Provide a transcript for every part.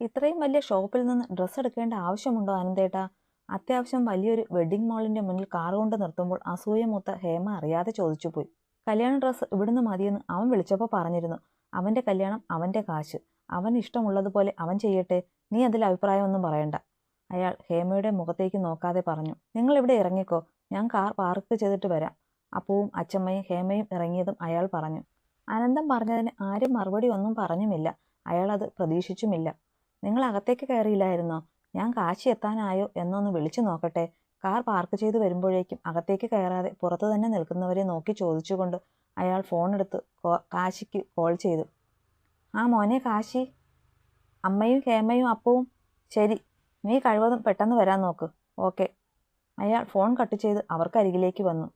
ഇത്രയും വലിയ ഷോപ്പിൽ നിന്ന് ഡ്രസ്സ് എടുക്കേണ്ട ആവശ്യമുണ്ടോ അനന്തേട്ടാ? അത്യാവശ്യം വലിയൊരു വെഡ്ഡിംഗ് മാളിന്റെ മുന്നിൽ കാർ കൊണ്ട് നിർത്തുമ്പോൾ അസൂയമൂത്ത ഹേമ അറിയാതെ ചോദിച്ചു പോയി കല്യാണ ഡ്രസ്സ് ഇവിടുന്ന് മതിയെന്ന് അവൻ വിളിച്ചപ്പോൾ പറഞ്ഞിരുന്നു. അവന്റെ കല്യാണം അവന്റെ കാശ്. അവൻ ഇഷ്ടമുള്ളതുപോലെ അവൻ ചെയ്യട്ടെ. നീ അതിൽ അഭിപ്രായമൊന്നും പറയണ്ട. അയാൾ ഹേമയുടെ മുഖത്തേക്ക് നോക്കാതെ പറഞ്ഞു. നിങ്ങൾ ഇവിടെ ഇറങ്ങിക്കോ. ഞാൻ കാർ പാർക്ക് ചെയ്തിട്ട് വരാം. അപ്പവും അച്ചമ്മയും ഹേമയും ഇറങ്ങിയതും അയാൾ പറഞ്ഞു. അനന്തം പറഞ്ഞതിന് ആരും മറുപടി ഒന്നും പറഞ്ഞുമില്ല. അയാൾ അത് പ്രതീക്ഷിച്ചുമില്ല. നിങ്ങൾ അകത്തേക്ക് കയറിയില്ലായിരുന്നോ? ഞാൻ കാശി എത്താനായോ? എന്നൊന്ന് വിളിച്ചു നോക്കട്ടെ. കാർ പാർക്ക് ചെയ്ത് വരുമ്പോഴേക്കും അകത്തേക്ക് കയറാതെ പുറത്തു തന്നെ നിൽക്കുന്നവരെ നോക്കി ചോദിച്ചുകൊണ്ട് അയാൾ ഫോണെടുത്ത് കാശിക്ക് കോൾ ചെയ്തു. ആ മോനെ കാശി. അമ്മയും ഹേമയും അപ്പവും. ശരി നീ കഴിവതും പെട്ടെന്ന് വരാൻ നോക്ക്. ഓക്കെ. അയാൾ ഫോൺ കട്ട് ചെയ്ത് അവർക്കരികിലേക്ക് വന്നു.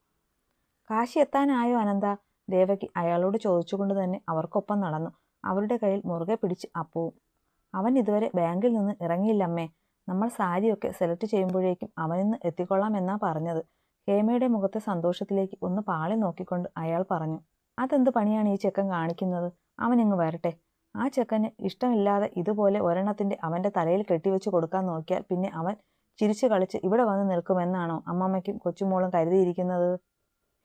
കാശി എത്താനായോ അനന്ത? ദേവകി അയാളോട് ചോദിച്ചുകൊണ്ട് തന്നെ അവർക്കൊപ്പം നടന്നു. അവരുടെ കയ്യിൽ മുറുകെ പിടിച്ച് അപ്പവും. അവൻ ഇതുവരെ ബാങ്കിൽ നിന്ന് ഇറങ്ങിയില്ലമ്മേ നമ്മൾ സാരിയൊക്കെ സെലക്ട് ചെയ്യുമ്പോഴേക്കും അവനിന്ന് എത്തിക്കൊള്ളാം എന്നാ പറഞ്ഞത്. ഹേമയുടെ മുഖത്തെ സന്തോഷത്തിലേക്ക് ഒന്ന് പാളി നോക്കിക്കൊണ്ട് അയാൾ പറഞ്ഞു അതെന്ത് പണിയാണ് ഈ ചെക്കൻ കാണിക്കുന്നത്? അവനിങ്ങ് വരട്ടെ. ആ ചെക്കന് ഇഷ്ടമില്ലാതെ ഇതുപോലെ ഒരെണ്ണത്തിന്റെ അവന്റെ തലയിൽ കെട്ടിവെച്ച് കൊടുക്കാൻ നോക്കിയാൽ പിന്നെ അവൻ ചിരിച്ചു കളിച്ച് ഇവിടെ വന്ന് നിൽക്കുമെന്നാണോ അമ്മമ്മയ്ക്കും കൊച്ചുമോളും കരുതിയിരിക്കുന്നത്?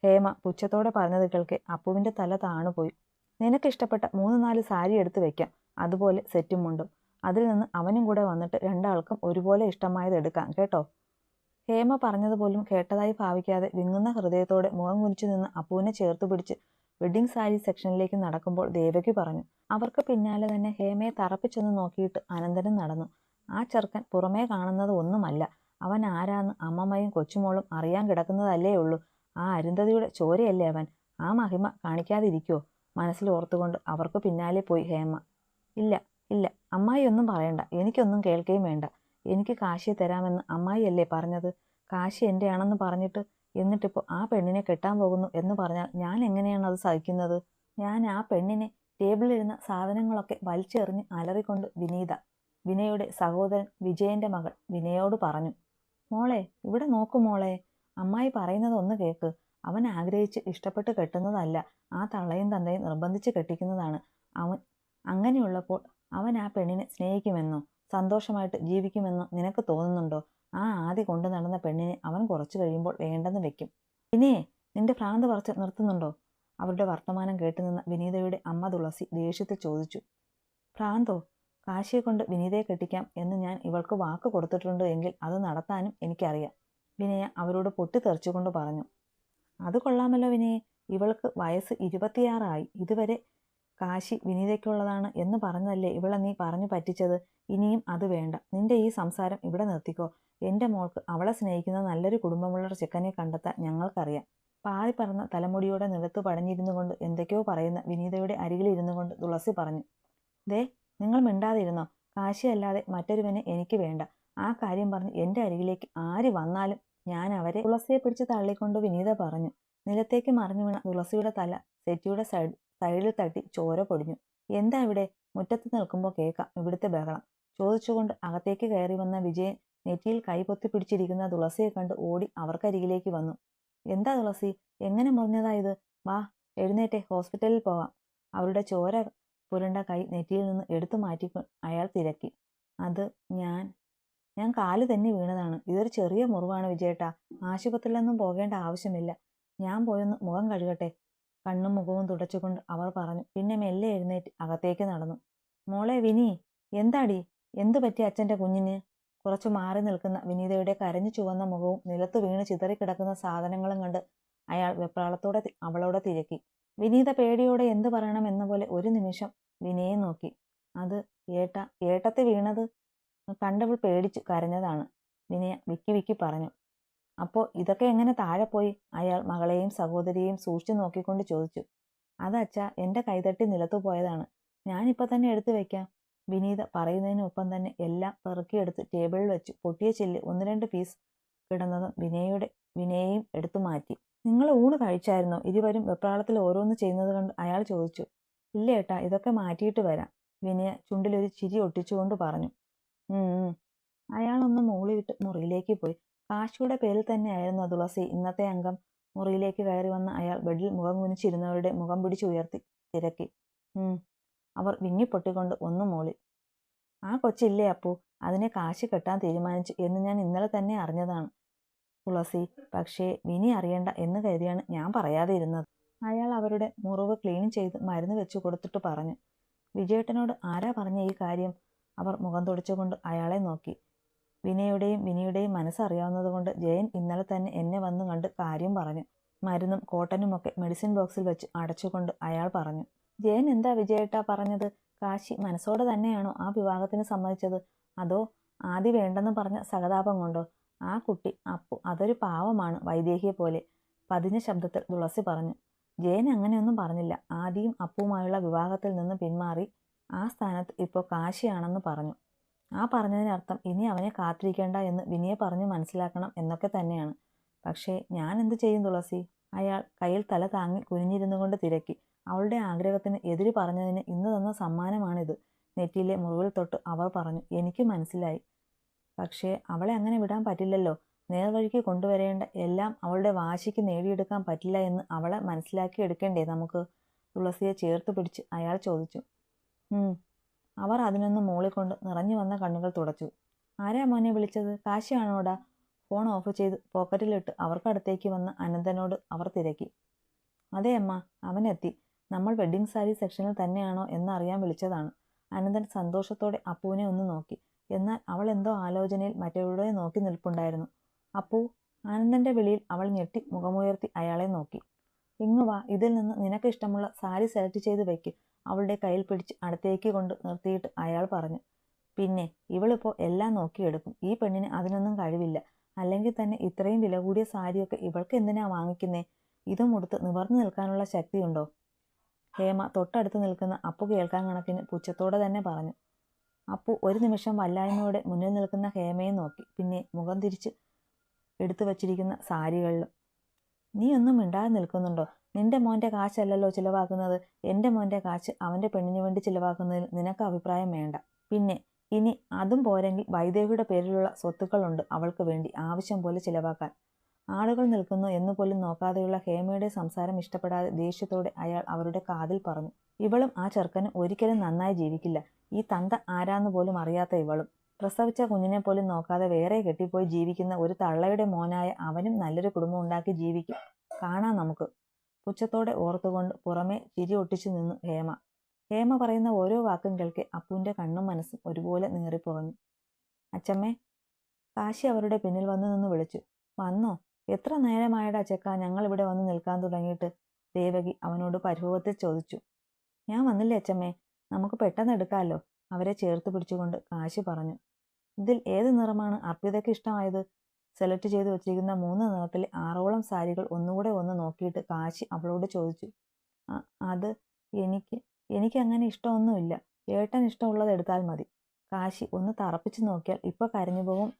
ഹേമ പുച്ഛത്തോടെ പറഞ്ഞത് കേൾക്കെ അപ്പുവിന്റെ തല താണുപോയി. നിനക്കിഷ്ടപ്പെട്ട മൂന്ന് നാല് സാരി എടുത്ത് വെക്കാം. അതുപോലെ സെറ്റും മുണ്ടും. അതിൽ നിന്ന് അവനും കൂടെ വന്നിട്ട് രണ്ടാൾക്കും ഒരുപോലെ ഇഷ്ടമായത് എടുക്കാം കേട്ടോ? ഹേമ പറഞ്ഞതുപോലും കേട്ടതായി ഭാവിക്കാതെ വിങ്ങുന്ന ഹൃദയത്തോടെ മുഖം കുനിച്ചു നിന്ന് അപ്പുവിനെ ചേർത്ത് പിടിച്ച് വെഡ്ഡിംഗ് സാരി സെക്ഷനിലേക്ക് നടക്കുമ്പോൾ ദേവകി പറഞ്ഞു അവർക്ക് പിന്നാലെ തന്നെ ഹേമയെ തറപ്പിച്ചൊന്ന് നോക്കിയിട്ട് അനന്തനും നടന്നു. ആ ചെറുക്കൻ പുറമേ കാണുന്നത് ഒന്നുമല്ല. അവൻ ആരാന്ന് അമ്മമ്മയും കൊച്ചുമോളും അറിയാൻ കിടക്കുന്നതല്ലേ ഉള്ളൂ. ആ അരുന്ധതിയുടെ ചോരയല്ലേ അവൻ? ആ മഹിമ കാണിക്കാതിരിക്കുവോ? മനസ്സിൽ ഓർത്തുകൊണ്ട് അവർക്ക് പിന്നാലെ പോയി ഹേമ ഇല്ല ഇല്ല അമ്മായി ഒന്നും പറയണ്ട. എനിക്കൊന്നും കേൾക്കുകയും വേണ്ട. എനിക്ക് കാശി തരാമെന്ന് അമ്മായിയല്ലേ പറഞ്ഞത്? കാശി എന്റെ ആണെന്ന് പറഞ്ഞിട്ട് എന്നിട്ടിപ്പോൾ ആ പെണ്ണിനെ കെട്ടാൻ പോകുന്നു എന്ന് പറഞ്ഞാൽ ഞാൻ എങ്ങനെയാണ് അത് സഹിക്കുന്നത്? ഞാൻ ആ പെണ്ണിനെ ടേബിളിലിരുന്ന സാധനങ്ങളൊക്കെ വലിച്ചെറിഞ്ഞ് അലറിക്കൊണ്ട് വിനീത വിനയുടെ സഹോദരൻ വിജയന്റെ മകൾ വിനയോട് പറഞ്ഞു മോളെ ഇവിടെ നോക്കൂ മോളെ. അമ്മായി പറയുന്നത് ഒന്ന് കേക്ക്. അവൻ ആഗ്രഹിച്ച് ഇഷ്ടപ്പെട്ട് കെട്ടുന്നതല്ല ആ തള്ളയും തന്തയും നിർബന്ധിച്ച് കെട്ടിക്കുന്നതാണ്. അവൻ അങ്ങനെയുള്ളപ്പോൾ അവൻ ആ പെണ്ണിനെ സ്നേഹിക്കുമെന്നോ സന്തോഷമായിട്ട് ജീവിക്കുമെന്നോ നിനക്ക് തോന്നുന്നുണ്ടോ? ആ ആദ്യ കൊണ്ടു നടന്ന പെണ്ണിനെ അവൻ കുറച്ചു കഴിയുമ്പോൾ വേണ്ടെന്ന് വെക്കും. പിന്നെ നിന്റെ ഭ്രാന്ത് പറച്ച് നിർത്തുന്നുണ്ടോ? അവരുടെ വർത്തമാനം കേട്ടുനിന്ന വിനീതയുടെ അമ്മ തുളസി ദേഷ്യത്തിൽ ചോദിച്ചു. ഭ്രാന്തോ കാശിയെ കൊണ്ട് വിനീതയെ കെട്ടിക്കാം എന്ന് ഞാൻ ഇവൾക്ക് വാക്ക് കൊടുത്തിട്ടുണ്ട് എങ്കിൽ അത് നടത്താനും എനിക്കറിയാം. വിനയ അവരോട് പൊട്ടിത്തെറിച്ചുകൊണ്ട് പറഞ്ഞു. അത് കൊള്ളാമല്ലോ വിനയെ. ഇവൾക്ക് വയസ്സ് ഇരുപത്തിയാറായി. ഇതുവരെ കാശി വിനീതയ്ക്കുള്ളതാണ് എന്ന് പറഞ്ഞതല്ലേ ഇവളെ നീ പറഞ്ഞു പറ്റിച്ചത്? ഇനിയും അത് വേണ്ട. നിന്റെ ഈ സംസാരം ഇവിടെ നിർത്തിക്കോ. എന്റെ മോൾക്ക് അവളെ സ്നേഹിക്കുന്ന നല്ലൊരു കുടുംബമുള്ള ചെക്കനെ കണ്ടെത്താൻ ഞങ്ങൾക്കറിയാം. പാറി പറന്ന തലമുടിയോടെ നിലത്ത് പടഞ്ഞിരുന്നു കൊണ്ട് എന്തൊക്കെയോ പറയുന്ന വിനീതയുടെ അരികിലിരുന്നു കൊണ്ട് തുളസി പറഞ്ഞു. ദേ നിങ്ങൾ മിണ്ടാതിരുന്നോ? കാശിയല്ലാതെ മറ്റൊരുവനെ എനിക്ക് വേണ്ട. ആ കാര്യം പറഞ്ഞ് എന്റെ അരികിലേക്ക് ആര് വന്നാലും ഞാൻ അവരെ തുളസിയെ പിടിച്ച് തള്ളിക്കൊണ്ട് വിനീത പറഞ്ഞു. നിലത്തേക്ക് മറിഞ്ഞു വീണ തുളസിയുടെ തല സെറ്റിയുടെ സൈഡ് സൈഡിൽ തട്ടി ചോര പൊടിഞ്ഞു. എന്താ ഇവിടെ? മുറ്റത്ത് നിൽക്കുമ്പോൾ കേൾക്കാം. ഇവിടുത്തെ ബഹളം. ചോദിച്ചുകൊണ്ട് അകത്തേക്ക് കയറി വന്ന വിജയൻ നെറ്റിയിൽ കൈപൊത്തി പിടിച്ചിരിക്കുന്ന തുളസിയെ കണ്ട് ഓടി അവർക്കരികിലേക്ക് വന്നു. എന്താ തുളസി? എങ്ങനെ മുറിഞ്ഞതാ ഇത്? വാ എഴുന്നേറ്റെ ഹോസ്പിറ്റലിൽ പോവാം. അവരുടെ ചോര പുരണ്ട കൈ നെറ്റിയിൽ നിന്ന് എടുത്തു മാറ്റി അയാൾ തിരക്കി. അത് ഞാൻ ഞാൻ കാൽ തന്നെ വീണതാണ്. ഇതൊരു ചെറിയ മുറിവാണ് വിജയേട്ടാ. ആശുപത്രിയിലൊന്നും പോകേണ്ട ആവശ്യമില്ല. ഞാൻ പോയൊന്ന് മുഖം കഴുകട്ടെ. കണ്ണും മുഖവും തുടച്ചുകൊണ്ട് അവർ പറഞ്ഞു പിന്നെ മെല്ലെ എഴുന്നേറ്റ് അകത്തേക്ക് നടന്നു. മോളെ വിനി എന്താടി? എന്തു പറ്റി അച്ഛന്റെ കുഞ്ഞിന് കുറച്ചു മാറി നിൽക്കുന്ന വിനീതയുടെ കരഞ്ഞു ചുവന്ന മുഖവും നിലത്ത് വീണ് ചിതറിക്കിടക്കുന്ന സാധനങ്ങളും കണ്ട് അയാൾ വെപ്രാളത്തോടെ അവളോട് തിരക്കി. വിനീത പേടിയോടെ എന്തു പറയണം എന്ന പോലെ ഒരു നിമിഷം വിനയെ നോക്കി. അത് ഏട്ട ഏട്ടത്തെ വീണത്? കണ്ടവൾ പേടിച്ചു കരഞ്ഞതാണ്. വിനയ വിക്കി വിക്കി പറഞ്ഞു. അപ്പോൾ ഇതൊക്കെ എങ്ങനെ താഴെ പോയി? അയാൾ മകളെയും സഹോദരിയെയും സൂക്ഷിച്ചു നോക്കിക്കൊണ്ട് ചോദിച്ചു. അതച്ഛാ എന്റെ കൈതട്ടി നിലത്തു പോയതാണ്. ഞാനിപ്പോൾ തന്നെ എടുത്തു വെക്കാം. വിനീത പറയുന്നതിനൊപ്പം തന്നെ എല്ലാം പെറുക്കിയെടുത്ത് ടേബിളിൽ വെച്ച്. പൊട്ടിയ ചില്ല് ഒന്ന് രണ്ട് പീസ് കിടന്നതും വിനയയുടെ വിനയെയും എടുത്തു മാറ്റി. നിങ്ങൾ ഊണ് കഴിച്ചായിരുന്നോ? ഇരുവരും വെപ്രാളത്തിൽ ഓരോന്ന് ചെയ്യുന്നത് കണ്ട് അയാൾ ചോദിച്ചു. ഇല്ല ഏട്ടാ ഇതൊക്കെ മാറ്റിയിട്ട് വരാം വിനയ ചുണ്ടിലൊരു ചിരി ഒട്ടിച്ചുകൊണ്ട് പറഞ്ഞു. അയാളൊന്ന് മൂളിയിട്ട് മുറിയിലേക്ക് പോയി. കാശിയുടെ പേരിൽ തന്നെയായിരുന്നു തുളസി ഇന്നത്തെ അംഗം മുറിയിലേക്ക് കയറി വന്ന അയാൾ ബെഡിൽ മുഖം കുനിച്ചിരുന്നവരുടെ മുഖം പിടിച്ചുയർത്തി തിരക്കി. അവർ വിങ്ങിപ്പൊട്ടിക്കൊണ്ട് ഒന്നു മൂളി. ആ കൊച്ചില്ലേ അപ്പു അതിനെ കാശി കെട്ടാൻ തീരുമാനിച്ചു എന്ന് ഞാൻ ഇന്നലെ തന്നെ അറിഞ്ഞതാണ് തുളസി. പക്ഷേ വിനി അറിയണ്ട എന്ന് കരുതിയാണ് ഞാൻ പറയാതെ ഇരുന്നത് അയാൾ അവരുടെ മുറിവ് ക്ലീൻ ചെയ്ത് മരുന്ന് വെച്ചു കൊടുത്തിട്ട് പറഞ്ഞു. വിജയേട്ടനോട് ആരാ പറഞ്ഞ ഈ കാര്യം? അവർ മുഖം തുടച്ചുകൊണ്ട് അയാളെ നോക്കി. വിനയുടെയും വിനിയുടെയും മനസ്സറിയാവുന്നതുകൊണ്ട് ജയൻ ഇന്നലെ തന്നെ എന്നെ വന്നു കണ്ട് കാര്യം പറഞ്ഞു. മരുന്നും കോട്ടനുമൊക്കെ മെഡിസിൻ ബോക്സിൽ വെച്ച് അടച്ചുകൊണ്ട് അയാൾ പറഞ്ഞു. ജയൻ എന്താ വിജയേട്ടാ പറഞ്ഞത്? കാശി മനസ്സോടെ തന്നെയാണോ ആ വിവാഹത്തിന് സമ്മതിച്ചത്? അതോ ആദ്യ വേണ്ടെന്ന് പറഞ്ഞ സഹതാപം കൊണ്ടോ? ആ കുട്ടി അപ്പു അതൊരു പാവമാണ് വൈദേഹിയെ പോലെ. പതിഞ്ഞ ശബ്ദത്തിൽ തുളസി പറഞ്ഞു. ജയൻ അങ്ങനെയൊന്നും പറഞ്ഞില്ല. ആദിയും അപ്പുമായുള്ള വിവാഹത്തിൽ നിന്ന് പിന്മാറി ആ സ്ഥാനത്ത് ഇപ്പോൾ കാശിയാണെന്ന് പറഞ്ഞു. ആ പറഞ്ഞതിനർത്ഥം ഇനി അവനെ കാത്തിരിക്കേണ്ട എന്ന് വിനിയെ പറഞ്ഞു മനസ്സിലാക്കണം എന്നൊക്കെ തന്നെയാണ്. പക്ഷേ ഞാൻ എന്ത് ചെയ്യും തുളസി? അയാൾ കയ്യിൽ തല താങ്ങി കുനിഞ്ഞിരുന്നു കൊണ്ട് തിരക്കി. അവളുടെ ആഗ്രഹത്തിന് എതിര് പറഞ്ഞതിന് ഇന്ന് തന്ന സമ്മാനമാണിത്. നെറ്റിയിലെ മുറിവിൽ തൊട്ട് അവർ പറഞ്ഞു എനിക്ക് മനസ്സിലായി. പക്ഷേ അവളെ അങ്ങനെ വിടാൻ പറ്റില്ലല്ലോ. നേർവഴിക്ക് കൊണ്ടുവരേണ്ട എല്ലാം അവളുടെ വാശിക്ക് നേടിയെടുക്കാൻ പറ്റില്ല എന്ന് അവളെ മനസ്സിലാക്കി എടുക്കേണ്ടേ നമുക്ക്? തുളസിയെ ചേർത്ത് പിടിച്ച് അയാൾ ചോദിച്ചു. അവർ അതിനൊന്ന് മൂളിക്കൊണ്ട് നിറഞ്ഞു വന്ന കണ്ണുകൾ തുടച്ചു. ആരാ മോനെ വിളിച്ചത്? കാശിയാണോടാ? ഫോൺ ഓഫ് ചെയ്ത് പോക്കറ്റിലിട്ട് അവർക്കടുത്തേക്ക് വന്ന അനന്തനോട് അവർ തിരക്കി. അതെ അമ്മ അവനെത്തി നമ്മൾ വെഡ്ഡിംഗ് സാരി സെക്ഷനിൽ തന്നെയാണോ എന്നറിയാൻ വിളിച്ചതാണ്. അനന്തൻ സന്തോഷത്തോടെ അപ്പുവിനെ ഒന്ന് നോക്കി. എന്നാൽ അവൾ എന്തോ ആലോചനയിൽ മറ്റവരുടെ നോക്കി നിൽപ്പുണ്ടായിരുന്നു. അപ്പു ആനന്ദന്റെ വിളിയിൽ അവൾ ഞെട്ടി മുഖമുയർത്തി അയാളെ നോക്കി. ഇങ്ങുവാ ഇതിൽ നിന്ന് നിനക്ക് ഇഷ്ടമുള്ള സാരി സെലക്ട് ചെയ്ത് വെക്ക്. അവളുടെ കയ്യിൽ പിടിച്ച് അടുത്തേക്ക് കൊണ്ട് നിർത്തിയിട്ട് അയാൾ പറഞ്ഞു പിന്നെ ഇവളിപ്പോൾ എല്ലാം നോക്കിയെടുക്കും. ഈ പെണ്ണിന് അതിനൊന്നും കഴിവില്ല. അല്ലെങ്കിൽ തന്നെ ഇത്രയും വില കൂടിയ സാരിയൊക്കെ ഇവൾക്ക് എന്തിനാ വാങ്ങിക്കുന്നേ? ഇതും ഉടുത്ത് നിവർന്നു നിൽക്കാനുള്ള ശക്തിയുണ്ടോ? ഹേമ തൊട്ടടുത്ത് നിൽക്കുന്ന അപ്പു കേൾക്കാൻ കണക്കിന് പുച്ഛത്തോടെ തന്നെ പറഞ്ഞു. അപ്പു ഒരു നിമിഷം വല്ലായ്മയോടെ മുന്നിൽ നിൽക്കുന്ന ഹേമയെ നോക്കി പിന്നെ മുഖം തിരിച്ച് എടുത്തു വച്ചിരിക്കുന്ന സാരികളിലും നീ ഒന്നും മിണ്ടാതെ നിൽക്കുന്നുണ്ടോ? നിന്റെ മോന്റെ കാശല്ലല്ലോ ചിലവാക്കുന്നത്. എന്റെ മോന്റെ കാശ് അവന്റെ പെണ്ണിന് വേണ്ടി ചിലവാക്കുന്നതിൽ നിനക്ക് അഭിപ്രായം വേണ്ട. പിന്നെ ഇനി അതും പോരെങ്കിൽ വൈദേഹിയുടെ പേരിലുള്ള സ്വത്തുക്കളുണ്ട് അവൾക്ക് വേണ്ടി ആവശ്യം പോലെ ചിലവാക്കാൻ. ആളുകൾ നിൽക്കുന്നു എന്ന് പോലും നോക്കാതെയുള്ള ഹേമയുടെ സംസാരം ഇഷ്ടപ്പെടാതെ ദേഷ്യത്തോടെ അയാൾ അവരുടെ കാതിൽ പറഞ്ഞു ഇവളും ആ ചെറുക്കനും ഒരിക്കലും നന്നായി ജീവിക്കില്ല. ഈ തന്ത ആരാന്ന് പോലും അറിയാത്ത ഇവളും. പ്രസവിച്ച കുഞ്ഞിനെ പോലും നോക്കാതെ വേറെ കെട്ടിപ്പോയി ജീവിക്കുന്ന ഒരു തള്ളയുടെ മോനായ അവനും നല്ലൊരു കുടുംബം ഉണ്ടാക്കി ജീവിക്കും. കാണാം നമുക്ക്. പുച്ഛത്തോടെ ഓർത്തുകൊണ്ട് പുറമെ ചിരി ഒട്ടിച്ചു നിന്നു ഹേമ. ഹേമ പറയുന്ന ഓരോ വാക്കും കേൾക്കെ അപ്പുവിന്റെ കണ്ണും മനസ്സും ഒരുപോലെ നീറിപ്പുറഞ്ഞു. അച്ചമ്മേ കാശി അവരുടെ പിന്നിൽ വന്നു നിന്ന് വിളിച്ചു. വന്നോ? എത്ര നേരമായടാ ചെക്ക ഞങ്ങൾ ഇവിടെ വന്ന് നിൽക്കാൻ തുടങ്ങിയിട്ട്? ദേവകി അവനോട് പരിഭവത്തിൽ ചോദിച്ചു. ഞാൻ വന്നില്ലേ അച്ചമ്മേ? നമുക്ക് പെട്ടെന്ന് എടുക്കാമല്ലോ അവരെ ചേർത്ത് പിടിച്ചുകൊണ്ട് കാശി പറഞ്ഞു. ഇതിൽ ഏത് നിറമാണ് അർപ്പിതയ്ക്ക് ഇഷ്ടമായത്? സെലക്ട് ചെയ്ത് വെച്ചിരിക്കുന്ന മൂന്ന് നിറത്തിൽ ആറോളം സാരികൾ ഒന്നുകൂടെ ഒന്ന് നോക്കിയിട്ട് കാശി അവളോട് ചോദിച്ചു. "അ- അത് എനിക്ക് എനിക്ക് അങ്ങനെ ഇഷ്ടമൊന്നുമില്ല. ഏട്ടൻ ഇഷ്ടമുള്ളത് എടുത്താൽ മതി കാശി ഒന്ന് തറപ്പിച്ച് നോക്കിയാൽ ഇപ്പൊ കരഞ്ഞു പോകും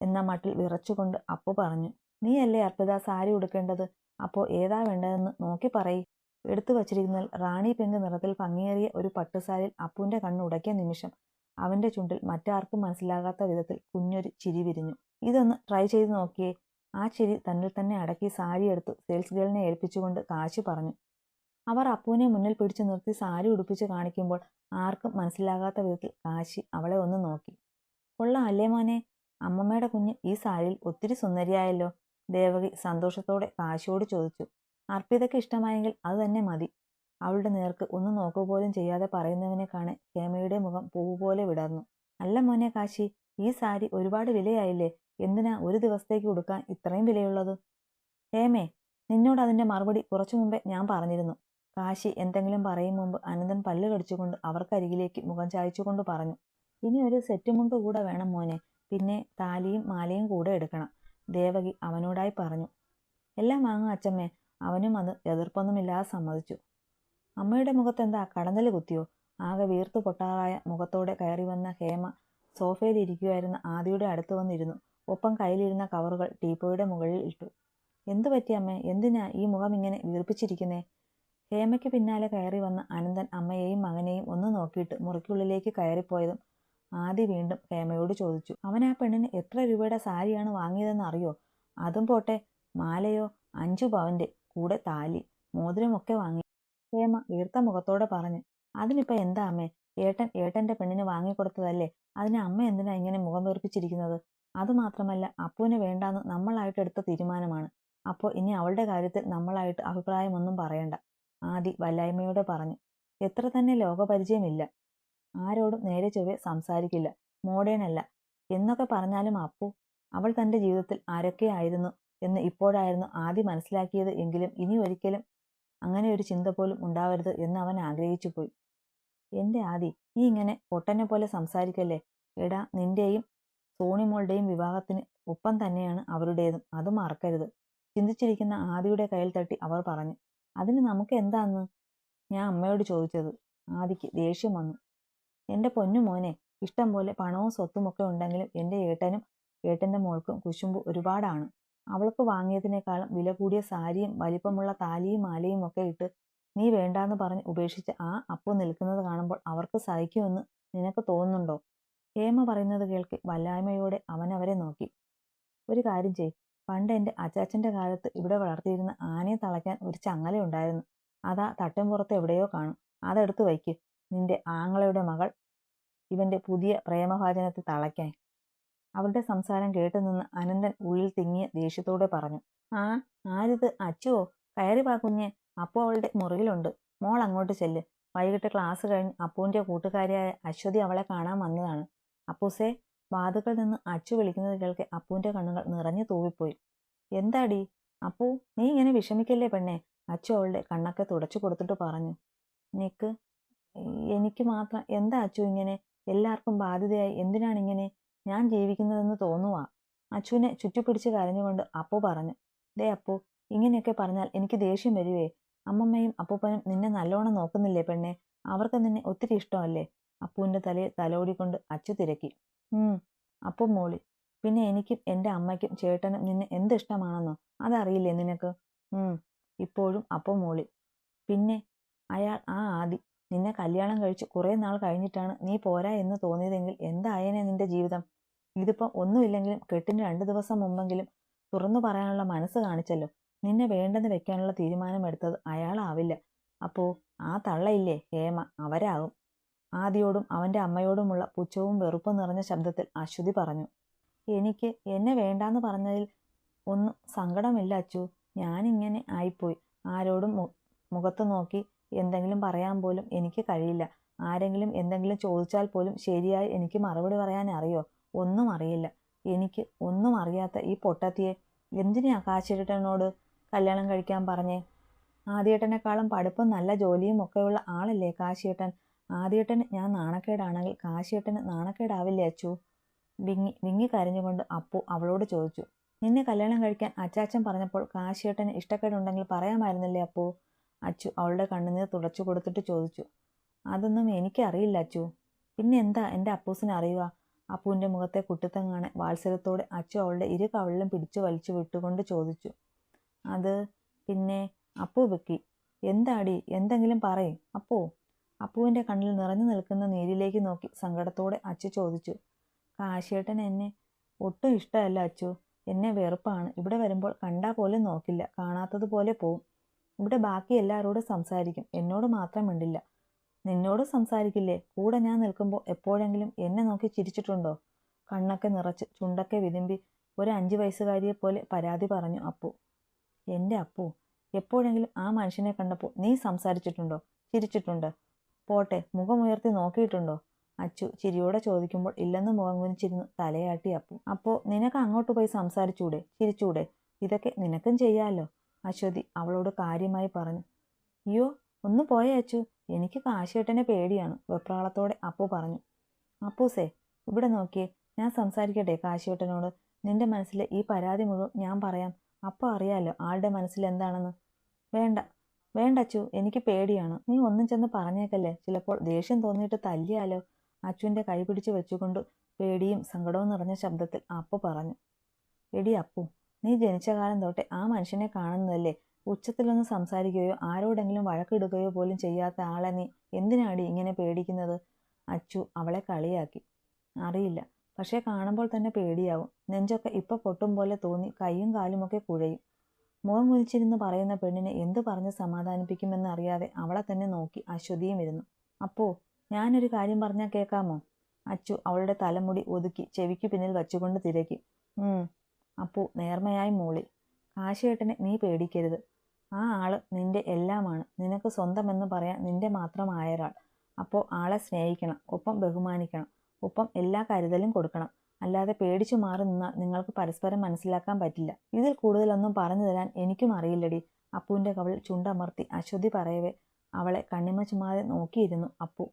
എന്ന മട്ടിൽ വിറച്ചുകൊണ്ട് അപ്പു പറഞ്ഞു. നീയല്ലേ അർപ്പിത സാരി ഉടുക്കേണ്ടത്? അപ്പോൾ ഏതാ വേണ്ടതെന്ന് നോക്കി പറയ് എടുത്തു വച്ചിരിക്കുന്നതിൽ റാണി പെങ്ക് നിറത്തിൽ ഭംഗിയേറിയ ഒരു പട്ടുസാരിയിൽ അപ്പുവിന്റെ കണ്ണ് ഉടക്കിയ നിമിഷം അവന്റെ ചുണ്ടിൽ മറ്റാർക്കും മനസ്സിലാകാത്ത വിധത്തിൽ കുഞ്ഞൊരു ചിരി വിരിഞ്ഞു. ഇതൊന്ന് ട്രൈ ചെയ്ത് നോക്കിയേ. ആ ചിരി തന്നിൽ തന്നെ അടക്കി സാരി എടുത്തു സെയിൽസ് ഗേളിനെ ഏൽപ്പിച്ചുകൊണ്ട് കാശി പറഞ്ഞു. അവർ അപ്പുവിനെ മുന്നിൽ പിടിച്ചു നിർത്തി സാരി ഉടുപ്പിച്ച് കാണിക്കുമ്പോൾ ആർക്കും മനസ്സിലാകാത്ത വിധത്തിൽ കാശി അവളെ ഒന്ന് നോക്കി. കൊള്ള അല്ലേ മോനെ? അമ്മമ്മയുടെ കുഞ്ഞ് ഈ സാരിയിൽ ഒത്തിരി സുന്ദരിയായല്ലോ. ദേവകി സന്തോഷത്തോടെ കാശിയോട് ചോദിച്ചു. അർപ്പിതയ്ക്ക് ഇഷ്ടമായെങ്കിൽ അത് തന്നെ മതി. അവളുടെ നേർക്ക് ഒന്ന് നോക്കുക പോലും ചെയ്യാതെ പറയുന്നവനെ കാണെ ഹേമയുടെ മുഖം പൂവ് പോലെ വിടർന്നു. അല്ല മോനെ കാശി ഈ സാരി ഒരുപാട് വിലയായില്ലേ? എന്തിനാ ഒരു ദിവസത്തേക്ക് കൊടുക്കാൻ ഇത്രയും വിലയുള്ളത്? ഹേമേ നിന്നോട് അതിന്റെ മറുപടി കുറച്ചു മുമ്പേ ഞാൻ പറഞ്ഞിരുന്നു. കാശി എന്തെങ്കിലും പറയും മുമ്പ് അനന്തൻ പല്ല് കടിച്ചുകൊണ്ട് അവർക്കരികിലേക്ക് മുഖം ചായച്ചുകൊണ്ട് പറഞ്ഞു. ഇനി ഒരു സെറ്റ് മുണ്ട് കൂടെ വേണം മോനെ. പിന്നെ താലിയും മാലയും കൂടെ എടുക്കണം. ദേവകി അവനോടായി പറഞ്ഞു. എല്ലാം വാങ്ങും അച്ചമ്മേ. അവനും അത് എതിർപ്പൊന്നുമില്ലാതെ സമ്മതിച്ചു. അമ്മയുടെ മുഖത്തെന്താ കടന്നൽ കുത്തിയോ? ആകെ വീർത്തു പൊട്ടാറായ മുഖത്തോടെ കയറി വന്ന ഹേമ സോഫയിൽ ഇരിക്കുമായിരുന്ന ആദിയുടെ അടുത്ത് വന്നിരുന്നു. ഒപ്പം കയ്യിലിരുന്ന കവറുകൾ ടീപ്പോയുടെ മുകളിൽ ഇട്ടു. എന്തു പറ്റി അമ്മേ? എന്തിനാ ഈ മുഖം ഇങ്ങനെ വീർപ്പിച്ചിരിക്കുന്നേ? ഹേമയ്ക്ക് പിന്നാലെ കയറി വന്ന അനന്തൻ അമ്മയെയും മകനെയും ഒന്ന് നോക്കിയിട്ട് മുറിക്കുള്ളിലേക്ക് കയറിപ്പോയതും ആദി വീണ്ടും ഹേമയോട് ചോദിച്ചു അവൻ ആ പെണ്ണിന് എത്ര രൂപയുടെ സാരിയാണ് വാങ്ങിയതെന്ന് അറിയോ? അതും പോട്ടെ മാലയോ അഞ്ചു പവന്റെ കൂടെ താലി മോതിരമൊക്കെ വാങ്ങി. ഹേമ വീർത്ത മുഖത്തോടെ പറഞ്ഞു അതിനിപ്പോ എന്താ അമ്മേ? ഏട്ടൻ ഏട്ടന്റെ പെണ്ണിന് വാങ്ങിക്കൊടുത്തതല്ലേ? അതിന് അമ്മ എന്തിനാ ഇങ്ങനെ മുഖം വീർപ്പിച്ചിരിക്കുന്നത്? അതുമാത്രമല്ല അപ്പുവിന് വേണ്ടാന്ന് നമ്മളായിട്ട് എടുത്ത തീരുമാനമാണ്. അപ്പോൾ ഇനി അവളുടെ കാര്യത്തിൽ നമ്മളായിട്ട് അഭിപ്രായമൊന്നും പറയണ്ട. ആദി വല്ലായ്മയോടെ പറഞ്ഞു. എത്ര തന്നെ ലോകപരിചയമില്ല. ആരോടും നേരെ ചൊവ്വെ സംസാരിക്കില്ല. മോഡേൺ അല്ല എന്നൊക്കെ പറഞ്ഞാലും അപ്പു അവൾ തന്റെ ജീവിതത്തിൽ ആരൊക്കെയായിരുന്നു എന്ന് ഇപ്പോഴായിരുന്നു ആദ്യം മനസ്സിലാക്കിയത് എങ്കിലും ഇനി ഒരിക്കലും അങ്ങനെ ഒരു ചിന്ത പോലും ഉണ്ടാവരുത് എന്ന് അവൻ ആഗ്രഹിച്ചു പോയി എന്റെ ആദി നീ ഇങ്ങനെ പൊട്ടനെ പോലെ സംസാരിക്കല്ലേ? എടാ നിന്റെയും സോണിമോളുടെയും വിവാഹത്തിന് ഒപ്പം തന്നെയാണ് അവരുടേതും. അത് മറക്കരുത്. ചിന്തിച്ചിരിക്കുന്ന ആദിയുടെ കയ്യിൽ തട്ടി അവർ പറഞ്ഞു അതിന് നമുക്ക് എന്താന്ന്? ഞാൻ അമ്മയോട് ചോദിച്ചത്. ആദിക്ക് ദേഷ്യം വന്നു. എന്റെ പൊന്നു മോനെ ഇഷ്ടം പോലെ പണവും സ്വത്തുമൊക്കെ ഉണ്ടെങ്കിലും എന്റെ ഏട്ടനും ഏട്ടന്റെ മോൾക്കും കുശുമ്പ് ഒരുപാടാണ്. അവൾക്ക് വാങ്ങിയതിനേക്കാളും വില കൂടിയ സാരിയും വലിപ്പമുള്ള താലിയും മാലയും ഒക്കെ ഇട്ട് നീ വേണ്ടാന്ന് പറഞ്ഞ് ഉപേക്ഷിച്ച് ആ അപ്പു നിൽക്കുന്നത് കാണുമ്പോൾ അവർക്ക് സഹിക്കുമെന്ന് നിനക്ക് തോന്നുന്നുണ്ടോ? ഹേമ പറയുന്നത് കേൾക്ക് വല്ലായ്മയോടെ അവൻ അവരെ നോക്കി. ഒരു കാര്യം ചെയ് പണ്ട് എന്റെ അച്ചാച്ചന്റെ കാലത്ത് ഇവിടെ വളർത്തിയിരുന്ന ആനയെ തളയ്ക്കാൻ ഒരു ചങ്ങല ഉണ്ടായിരുന്നു. അതാ തട്ടിൻപുറത്ത് എവിടെയോ കാണും. അതെടുത്ത് വയ്ക്ക്. നിന്റെ ആങ്ങളയുടെ മകൾ ഇവന്റെ പുതിയ പ്രേമഭാജനത്തെ തളയ്ക്കാൻ. അവരുടെ സംസാരം കേട്ടുനിന്ന് അനന്തൻ ഉള്ളിൽ തിങ്ങിയ ദേഷ്യത്തോടെ പറഞ്ഞു. ആ ആരിത്? അച്ചുവോ കയറി വാ കുഞ്ഞ്. അപ്പോ അവളുടെ മുറിയിലുണ്ട്. മോൾ അങ്ങോട്ട് ചെല്ല്. വൈകിട്ട് ക്ലാസ് കഴിഞ്ഞ് അപ്പുവിന്റെ കൂട്ടുകാരിയായ അശ്വതി അവളെ കാണാൻ വന്നതാണ്. അപ്പൂസേ വാതുക്കൾ നിന്ന് അച്ചു വിളിക്കുന്നത് കേൾക്കെ അപ്പുവിന്റെ കണ്ണുകൾ നിറഞ്ഞു തൂവിപ്പോയി. എന്താടി? അപ്പു നീ ഇങ്ങനെ വിഷമിക്കല്ലേ പെണ്ണെ? അച്ചു അവളുടെ കണ്ണൊക്കെ തുടച്ചു കൊടുത്തിട്ട് പറഞ്ഞു. നിക്ക് എനിക്ക് മാത്രം എന്താ അച്ചു ഇങ്ങനെ? എല്ലാവർക്കും ബാധ്യതയായി. എന്തിനാണ് ഇങ്ങനെ? ഞാൻ ജീവിക്കുന്നതെന്ന് തോന്നുവാ. അച്ചുവിനെ ചുറ്റിപ്പിടിച്ച് കരഞ്ഞുകൊണ്ട് അപ്പു പറഞ്ഞു. ദേ അപ്പു ഇങ്ങനെയൊക്കെ പറഞ്ഞാൽ എനിക്ക് ദേഷ്യം വരുവേ. അമ്മമ്മയും അപ്പൂപ്പനും നിന്നെ നല്ലോണം നോക്കുന്നില്ലേ പെണ്ണെ? അവർക്ക് നിന്നെ ഒത്തിരി ഇഷ്ടമല്ലേ? അപ്പുവിന്റെ തലയിൽ തലോടിക്കൊണ്ട് അച്ചു തിരക്കി. അപ്പം മോളി പിന്നെ എനിക്കും എന്റെ അമ്മയ്ക്കും ചേട്ടനും നിന്നെ എന്ത് ഇഷ്ടമാണെന്നോ അതറിയില്ലേ നിനക്ക്? ഇപ്പോഴും അപ്പു മോളി. പിന്നെ അയാൾ ആ ആദി നിന്നെ കല്യാണം കഴിച്ച് കുറേ നാൾ കഴിഞ്ഞിട്ടാണ് നീ പോരാ എന്ന് തോന്നിയതെങ്കിൽ എന്തായേനെ നിന്റെ ജീവിതം? ഇതിപ്പം ഒന്നുമില്ലെങ്കിലും കെട്ടിന് രണ്ട് ദിവസം മുമ്പെങ്കിലും തുറന്നു പറയാനുള്ള മനസ്സ് കാണിച്ചല്ലോ. നിന്നെ വേണ്ടെന്ന് വെക്കാനുള്ള തീരുമാനം തീരുമാനമെടുത്തത് അയാളാവില്ല. അപ്പോ ആ തള്ളയില്ലേ ഹേമ? അവരാകും. ആദിയോടും അവന്റെ അമ്മയോടുമുള്ള പുച്ഛവും വെറുപ്പും നിറഞ്ഞ ശബ്ദത്തിൽ അശ്വതി പറഞ്ഞു എനിക്ക് എന്നെ വേണ്ടാന്ന് പറഞ്ഞതിൽ ഒന്നും സങ്കടമില്ല അച്ചു. ഞാനിങ്ങനെ ആയിപ്പോയി. ആരോടും മുഖത്ത് നോക്കി എന്തെങ്കിലും പറയാൻ പോലും എനിക്ക് കഴിയില്ല. ആരെങ്കിലും എന്തെങ്കിലും ചോദിച്ചാൽ പോലും ശരിയായി എനിക്ക് മറുപടി പറയാൻ അറിയോ? ഒന്നും അറിയില്ല. എനിക്ക് ഒന്നും അറിയാത്ത ഈ പൊട്ടത്തിയെ എന്തിനാ കാശിരട്ടനോട് കല്യാണം കഴിക്കാൻ പറഞ്ഞേ? ആദ്യേട്ടനേക്കാളും പഠിപ്പും നല്ല ജോലിയും ഒക്കെയുള്ള ആളല്ലേ കാശിയേട്ടൻ ആദ്യേട്ടന് ഞാൻ നാണക്കേടാണെങ്കിൽ കാശിയേട്ടന് നാണക്കേടാവില്ല അച്ചു? വിങ്ങി വിങ്ങി കരഞ്ഞുകൊണ്ട് അപ്പു അവളോട് ചോദിച്ചു. നിന്നെ കല്യാണം കഴിക്കാൻ അച്ചാച്ചൻ പറഞ്ഞപ്പോൾ കാശിയേട്ടന് ഇഷ്ടക്കേടുണ്ടെങ്കിൽ പറയാമായിരുന്നില്ലേ അപ്പു? അച്ചു അവളുടെ കണ്ണുനീർ തുടച്ചു കൊടുത്തിട്ട് ചോദിച്ചു. അതൊന്നും എനിക്കറിയില്ല അച്ചു. പിന്നെ എന്താ എന്റെ അപ്പൂസിന് അറിയുക? അപ്പുവിന്റെ മുഖത്തെ കുട്ടിത്തങ്ങാണ് വാത്സല്യത്തോടെ അച്ചു അവളുടെ ഇരു കവളിലും പിടിച്ചു വലിച്ചു വിട്ടുകൊണ്ട് ചോദിച്ചു. അത് പിന്നെ അപ്പു വെക്കി. എന്താടി? എന്തെങ്കിലും പറയും. അപ്പോ. അപ്പുവിന്റെ കണ്ണിൽ നിറഞ്ഞു നിൽക്കുന്ന നീരിലേക്ക് നോക്കി സങ്കടത്തോടെ അച്ചു ചോദിച്ചു കാശേട്ടൻ എന്നെ ഒട്ടും ഇഷ്ടമല്ല അച്ചു എന്നെ വെറുപ്പാണ്. ഇവിടെ വരുമ്പോൾ കണ്ടാ പോലും നോക്കില്ല. കാണാത്തതുപോലെ പോവും. ഇവിടെ ബാക്കി എല്ലാവരോടും സംസാരിക്കും. എന്നോട് മാത്രം മിണ്ടില്ല. നിന്നോട് സംസാരിക്കില്ലേ? കൂടെ ഞാൻ നിൽക്കുമ്പോൾ എപ്പോഴെങ്കിലും എന്നെ നോക്കി ചിരിച്ചിട്ടുണ്ടോ? കണ്ണൊക്കെ നിറച്ച് ചുണ്ടൊക്കെ വിതുമ്പി ഒരു അഞ്ച് വയസ്സുകാരിയെ പോലെ പരാതി പറഞ്ഞു അപ്പു. എന്റെ അപ്പു എപ്പോഴെങ്കിലും ആ മനുഷ്യനെ കണ്ടപ്പോൾ നീ സംസാരിച്ചിട്ടുണ്ടോ? ചിരിച്ചിട്ടുണ്ട്? പോട്ടെ മുഖമുയർത്തി നോക്കിയിട്ടുണ്ടോ? അച്ചു ചിരിയോടെ ചോദിക്കുമ്പോൾ ഇല്ലെന്ന് മുഖം കുനിച്ചിരുന്ന് തലയാട്ടി അപ്പു. അപ്പോ നിനക്ക് അങ്ങോട്ട് പോയി സംസാരിച്ചൂടെ? ചിരിച്ചൂടെ? ഇതൊക്കെ നിനക്കും ചെയ്യാമല്ലോ അശ്വതി അവളോട് കാര്യമായി പറഞ്ഞു. അയ്യോ ഒന്ന് പോയ അച്ചു. എനിക്ക് കാശേട്ടനെ പേടിയാണ് വെപ്രാളത്തോടെ അപ്പു പറഞ്ഞു. അപ്പൂസേ ഇവിടെ നോക്കിയേ ഞാൻ സംസാരിക്കട്ടെ കാശിയേട്ടനോട്? നിന്റെ മനസ്സിലെ ഈ പരാതി മുഴുവൻ ഞാൻ പറയാം. അപ്പോൾ അറിയാലോ ആളുടെ മനസ്സിൽ എന്താണെന്ന്? വേണ്ട വേണ്ട അച്ചു എനിക്ക് പേടിയാണ്. നീ ഒന്നും ചെന്ന് പറഞ്ഞേക്കല്ലേ? ചിലപ്പോൾ ദേഷ്യം തോന്നിയിട്ട് തല്ലിയാലോ? അച്ചുവിന്റെ കൈ പിടിച്ച് വെച്ചുകൊണ്ട് പേടിയും സങ്കടവും നിറഞ്ഞ ശബ്ദത്തിൽ അപ്പു പറഞ്ഞു. എടി അപ്പു നീ ജനിച്ച കാലം തൊട്ടേ ആ മനുഷ്യനെ കാണുന്നതല്ലേ? ഉച്ചത്തിലൊന്ന് സംസാരിക്കുകയോ ആരോടെങ്കിലും വഴക്കിടുകയോ പോലും ചെയ്യാത്ത ആളെ നീ എന്തിനാടി ഇങ്ങനെ പേടിക്കുന്നത്? അച്ചു അവളെ കളിയാക്കി. അറിയില്ല പക്ഷേ കാണുമ്പോൾ തന്നെ പേടിയാവും. നെഞ്ചൊക്കെ ഇപ്പൊ പൊട്ടും പോലെ തോന്നി കൈയും കാലുമൊക്കെ കുഴയും. മുഖം കുലിച്ചിരുന്ന് പറയുന്ന പെണ്ണിനെ എന്തു പറഞ്ഞ് സമാധാനിപ്പിക്കുമെന്ന് അറിയാതെ അവളെ തന്നെ നോക്കി അശ്വതിയും ഇരുന്നു. അപ്പോ ഞാനൊരു കാര്യം പറഞ്ഞാൽ കേൾക്കാമോ അച്ചു അവളുടെ തലമുടി ഒതുക്കി ചെവിക്ക് പിന്നിൽ വച്ചുകൊണ്ട് തിരക്കി. അപ്പു നേർമയായി മൂളി. കാശേട്ടനെ നീ പേടിക്കരുത്. ആ ആൾ നിന്റെ എല്ലാമാണ്. നിനക്ക് സ്വന്തമെന്ന് പറയാൻ നിന്റെ മാത്രമായ ഒരാൾ. അപ്പോൾ ആളെ സ്നേഹിക്കണം. ഒപ്പം ബഹുമാനിക്കണം. ഒപ്പം എല്ലാ കരുതലും കൊടുക്കണം. അല്ലാതെ പേടിച്ചു മാറി നിന്നാൽ നിങ്ങൾക്ക് പരസ്പരം മനസ്സിലാക്കാൻ പറ്റില്ല. ഇതിൽ കൂടുതലൊന്നും പറഞ്ഞു തരാൻ എനിക്കും അറിയില്ലടി. അപ്പുവിന്റെ കവൾ ചുണ്ടമർത്തി അശ്വതി പറയവേ അവളെ കണ്ണിമ ചുമ്മാതെ നോക്കിയിരുന്നു അപ്പു.